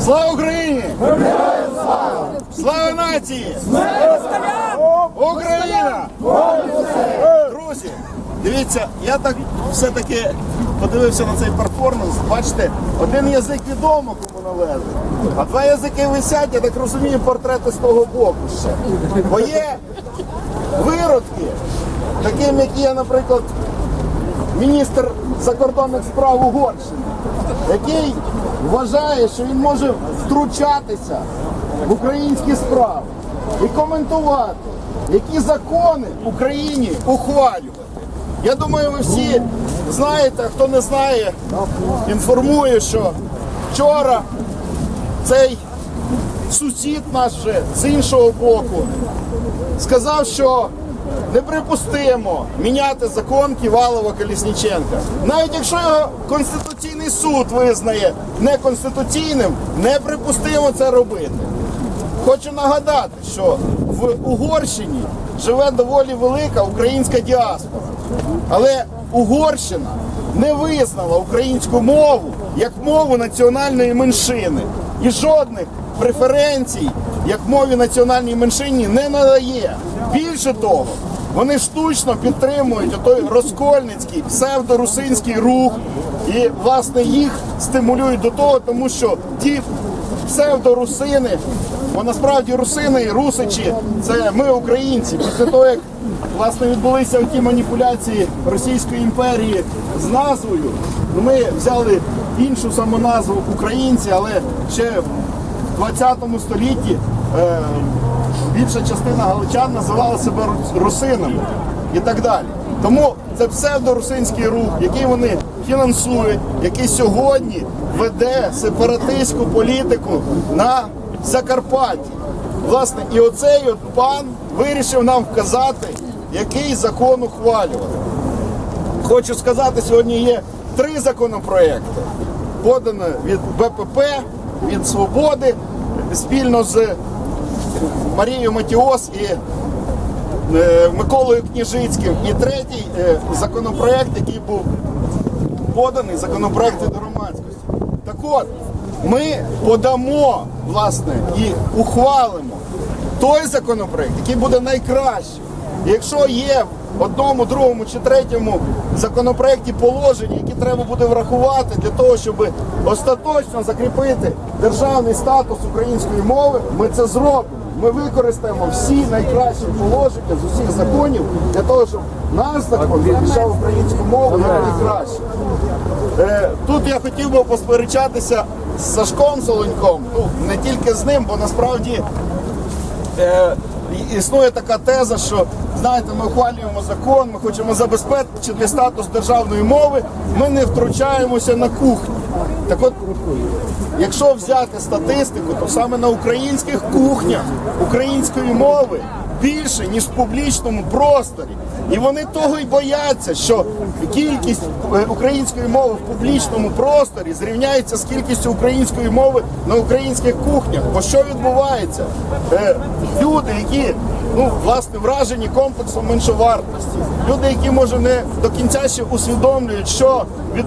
Слава Україні! Слава нації! Україна! Друзі, дивіться, я так все-таки подивився на цей перформанс. Бачите, один язик відомо кому належить, а два язики висять, я так розумію, портрети з того боку ще. Бо є виродки, таким, як є, наприклад, міністр закордонних справ Угорщини, який вважає, що він може втручатися в українські справи і коментувати, які закони Україні ухвалювати. Я думаю, ви всі знаєте, а хто не знає, інформую, що вчора цей сусід наш з іншого боку сказав, що неприпустимо міняти закон Ківалова Колісніченка. Навіть якщо його Конституційний суд визнає неконституційним, неприпустимо це робити. Хочу нагадати, що в Угорщині живе доволі велика українська діаспора. Але Угорщина не визнала українську мову як мову національної меншини і жодних преференцій як мові національній меншині не надає. Більше того, вони штучно підтримують той розкольницький псевдорусинський рух і власне їх стимулюють до того, тому що ті псевдорусини, бо насправді русини і русичі це ми українці. Після того, як власне відбулися ті маніпуляції Російської імперії з назвою, ми взяли іншу самоназву українці, але ще 20 столітті е, більша частина галичан називала себе русинами і так далі. Тому це псевдорусинський рух, який вони фінансують, який сьогодні веде сепаратистську політику на Закарпатті. Власне, і оцей от пан вирішив нам вказати, який закон ухвалювати. Хочу сказати, сьогодні є три законопроекти, подані від БПП, від Свободи, спільно з Марією Матіос і е, Миколою Княжицьким. І третій е, законопроект, який був поданий, законопроект від громадськості. Так от, ми подамо, власне, і ухвалимо той законопроект, який буде найкращим. Якщо є одному, другому чи третьому законопроекті положення, які треба буде врахувати для того, щоб остаточно закріпити державний статус української мови, ми це зробимо. Ми використаємо всі найкращі положення з усіх законів для того, щоб наш закон захищав українську мову як найкраще. Е, Тут я хотів би посперечатися з Сашком Солоньком, ну не тільки з ним, бо насправді е, існує така теза, що знаєте, ми ухвалюємо закон, ми хочемо забезпечити статус державної мови, ми не втручаємося на кухню. Так от, якщо взяти статистику, то саме на українських кухнях української мови більше, ніж в публічному просторі. І вони того й бояться, що кількість е, української мови в публічному просторі зрівняється з кількістю української мови на українських кухнях. Бо що відбувається? Е, Люди, які ну власне вражені комплексом меншовартості, люди, які може не до кінця ще усвідомлюють, що відбувається.